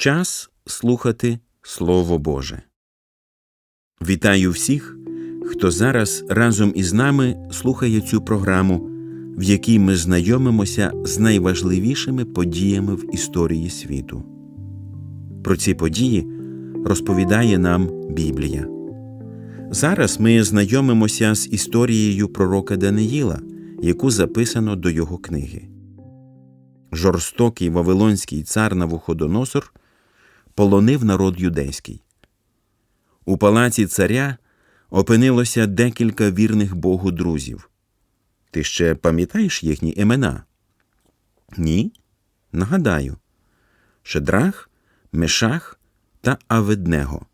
Час слухати Слово Боже. Вітаю всіх, хто зараз разом із нами слухає цю програму, в якій ми знайомимося з найважливішими подіями в історії світу. Про ці події розповідає нам Біблія. Зараз ми знайомимося з історією пророка Даниїла, яку записано до його книги. Жорстокий вавилонський цар Навуходоносор полонив народ юдейський. У палаці царя опинилося декілька вірних Богу друзів. Ти ще пам'ятаєш їхні імена? Ні? Нагадаю Шедрах, Мешах та Аведнего.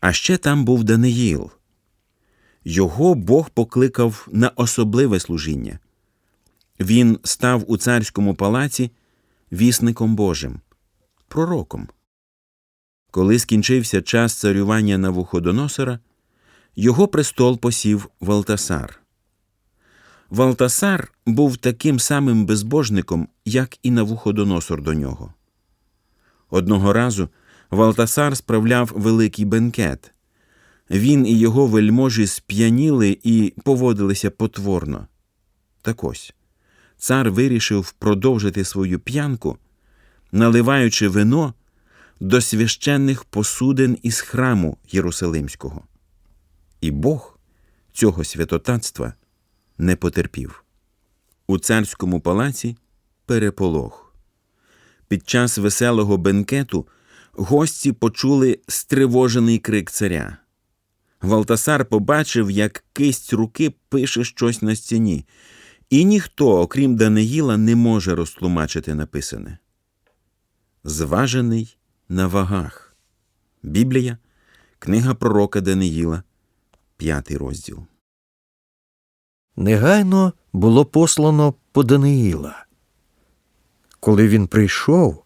А ще там був Даниїл. Його Бог покликав на особливе служіння. Він став у царському палаці вісником Божим, пророком. Коли скінчився час царювання Навуходоносора, його престол посів Валтасар. Валтасар був таким самим безбожником, як і Навуходоносор до нього. Одного разу Валтасар справляв великий бенкет. Він і його вельможі сп'яніли і поводилися потворно. Так ось цар вирішив продовжити свою п'янку, наливаючи вино до священних посудин із храму Єрусалимського. І Бог цього святотатства не потерпів. У царському палаці переполох. Під час веселого бенкету гості почули стривожений крик царя. Валтасар побачив, як кисть руки пише щось на стіні, і ніхто, окрім Даниїла, не може розтлумачити написане. Зважений на вагах. Біблія, книга пророка Даниїла, п'ятий розділ. Негайно було послано по Даниїла. Коли він прийшов,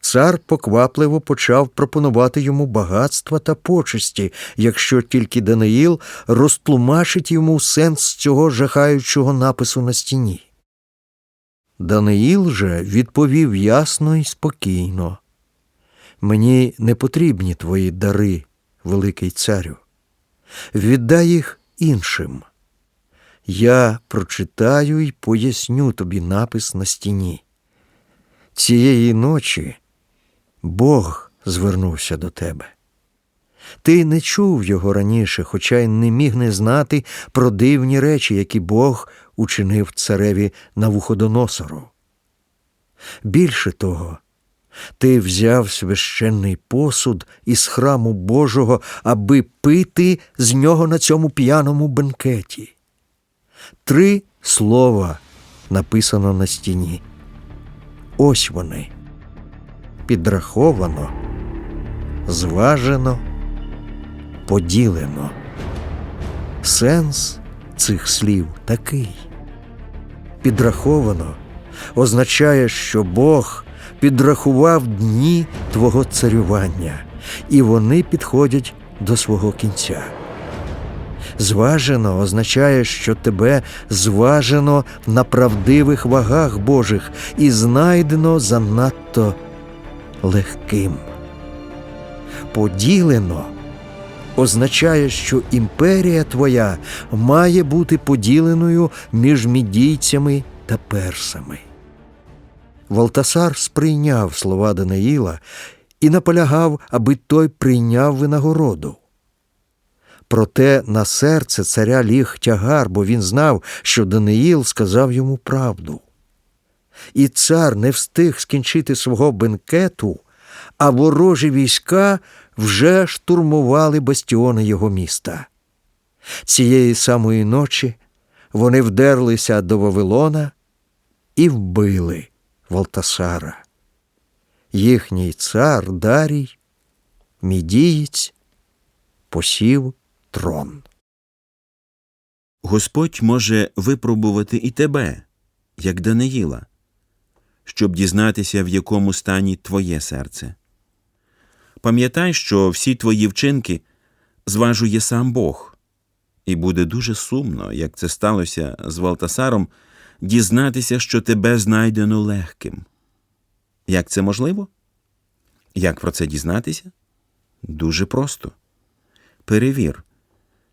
цар поквапливо почав пропонувати йому багатства та почесті, якщо тільки Даниїл розтлумачить йому сенс цього жахаючого напису на стіні. Даниїл же відповів ясно і спокійно. Мені не потрібні твої дари, великий царю. Віддай їх іншим. Я прочитаю і поясню тобі напис на стіні. Цієї ночі Бог звернувся до тебе. Ти не чув його раніше, хоча й не міг не знати про дивні речі, які Бог учинив цареві Навуходоносору. Більше того, ти взяв священний посуд із храму Божого, аби пити з нього на цьому п'яному бенкеті. Три слова написано на стіні. Ось вони. Підраховано, зважено, поділено. Сенс цих слів такий. Підраховано означає, що Бог підрахував дні твого царювання, і вони підходять до свого кінця. Зважено означає, що тебе зважено на правдивих вагах Божих і знайдено занадто легким. Поділено означає, що імперія твоя має бути поділеною між мідійцями та персами. Валтасар сприйняв слова Даниїла і наполягав, аби той прийняв винагороду. Проте на серце царя ліг тягар, бо він знав, що Даниїл сказав йому правду. І цар не встиг скінчити свого бенкету, а ворожі війська вже штурмували бастіони його міста. Цієї самої ночі вони вдерлися до Вавилона і вбили Валтасара. Їхній цар Дарій, мідієць, посів трон. Господь може випробувати і тебе, як Даниїла, щоб дізнатися, в якому стані твоє серце. Пам'ятай, що всі твої вчинки зважує сам Бог, і буде дуже сумно, як це сталося з Валтасаром, дізнатися, що тебе знайдено легким. Як це можливо? Як про це дізнатися? Дуже просто. Перевір,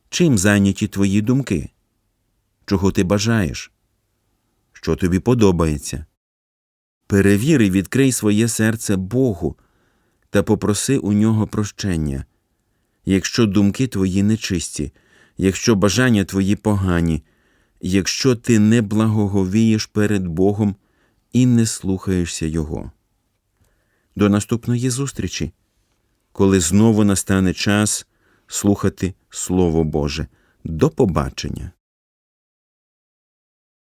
чим зайняті твої думки, чого ти бажаєш, що тобі подобається. Перевір і відкрий своє серце Богу та попроси у нього прощення. Якщо думки твої нечисті, якщо бажання твої погані, якщо ти не благоговієш перед Богом і не слухаєшся Його. До наступної зустрічі, коли знову настане час слухати Слово Боже. До побачення.